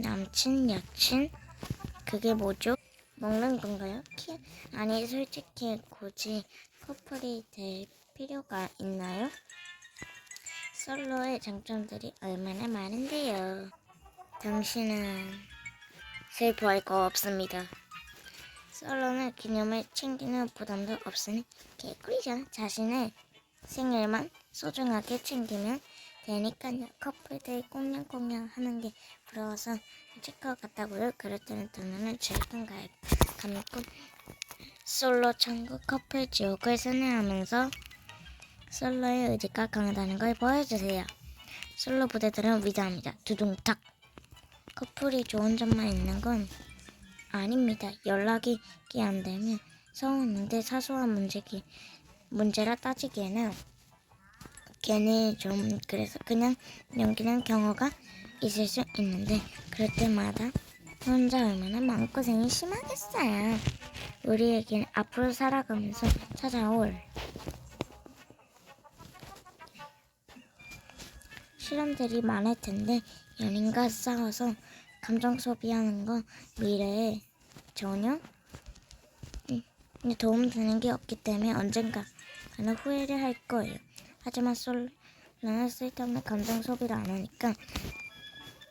남친, 여친? 그게 뭐죠? 먹는 건가요? 키... 아니, 솔직히 굳이 커플이 될 필요가 있나요? 솔로의 장점들이 얼마나 많은데요. 당신은 슬퍼할 거 없습니다. 솔로는 기념을 챙기는 부담도 없으니 개꿀이죠. 자신의 생일만 소중하게 챙기면 되니까요. 커플들 꽁냥꽁냥 하는 게 부러워서 것 같다고요. 그럴 때는 두 눈을 질끈 가- 감고 솔로 천국 커플 지옥을 선회하면서 솔로의 의지가 강하다는 걸 보여주세요. 솔로 부대들은 위대합니다. 두둥탁. 커플이 좋은 점만 있는 건 아닙니다. 연락이 안 되면 서운한데 사소한 문제기, 문제라 따지기에는 괜히 좀 그래서 그냥 넘기는 경우가 있을 수 있는데 그럴 때마다 혼자 얼마나 마음고생이 심하겠어요. 우리에겐 앞으로 살아가면서 찾아올 실험들이 많을 텐데 연인과 싸워서 감정 소비하는 건 미래에 전혀 음, 도움 되는 게 없기 때문에 언젠가는 후회를 할 거예요. 하지만 솔로는 쓸데없는 감정 소비를 안 하니까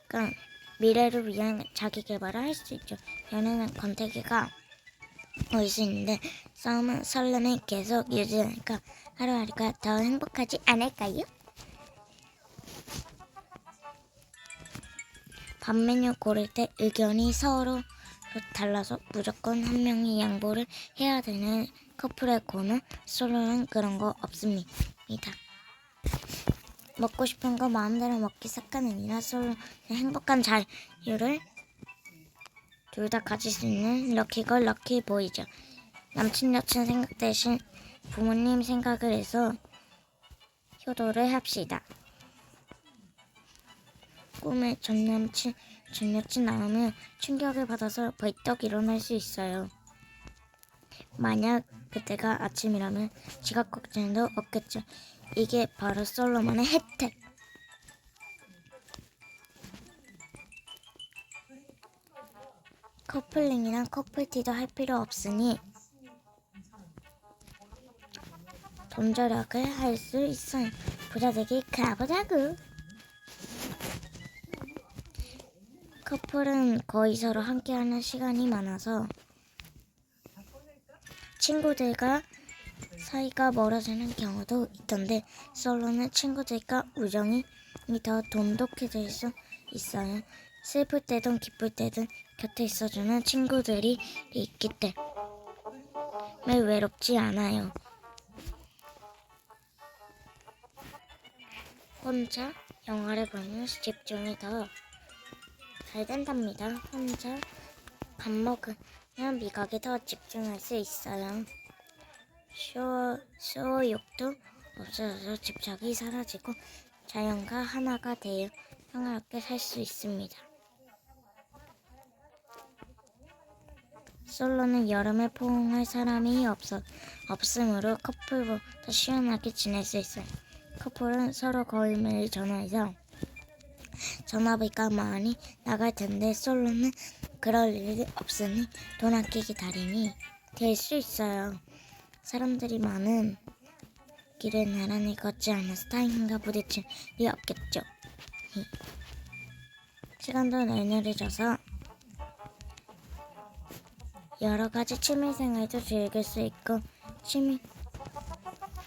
그러니까 미래를 위한 자기 개발을 할 수 있죠. 연애는 권태기가 올 수 있는데 싸움은 설렘이 계속 유지되니까 하루하루가 더 행복하지 않을까요? 밥 메뉴 고를 때 의견이 서로 달라서 무조건 한 명이 양보를 해야 되는 커플의 고는 솔로는 그런 거 없습니다. 먹고 싶은 거 마음대로 먹기 삭간은이나 솔로는 행복한 자유를 둘 다 가질 수 있는 럭키걸 럭키보이죠. 남친 여친 생각 대신 부모님 생각을 해서 효도를 합시다. 꿈에 전 남친, 전 여친 나오면 충격을 받아서 벌떡 일어날 수 있어요. 만약 그때가 아침이라면 지각 걱정도 없겠죠. 이게 바로 솔로만의 혜택. 커플링이랑 커플티도 할 필요 없으니 돈 절약을 할 수 있어요. 부자 되기 가보자구. 커플은 거의 서로 함께하는 시간이 많아서 친구들과 사이가 멀어지는 경우도 있던데 솔로는 친구들과 우정이 더 돈독해질 수 있어요. 슬플 때든 기쁠 때든 곁에 있어주는 친구들이 있기 때문에 외롭지 않아요. 혼자 영화를 보면 집중이 더 잘 된답니다. 혼자 밥 먹으면 미각에 더 집중할 수 있어요. 쇼, 쇼욕도 없어져서 집착이 사라지고 자연과 하나가 되어 평화롭게 살 수 있습니다. 솔로는 여름에 포옹할 사람이 없어, 없으므로 커플보다 시원하게 지낼 수 있어요. 커플은 서로 매일 전화해서 전화비가 많이 나갈 텐데 솔로는 그럴 일이 없으니 돈 아끼기 달인이 될 수 있어요. 사람들이 많은 길을 나란히 걷지 않아서 타인과 부딪힐 일이 없겠죠. 시간도 널널해져서 여러 가지 취미 생활도 즐길 수 있고 취미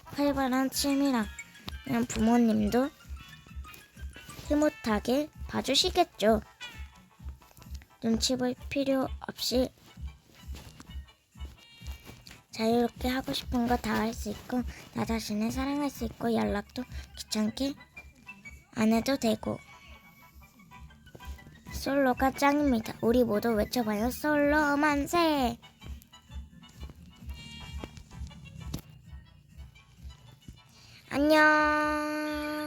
활발한 취미라면 부모님도 흐뭇하게 봐주시겠죠. 눈치 볼 필요 없이 자유롭게 하고 싶은 거 다 할 수 있고 나 자신을 사랑할 수 있고 연락도 귀찮게 안 해도 되고 솔로가 짱입니다. 우리 모두 외쳐봐요. 솔로 만세! 안녕.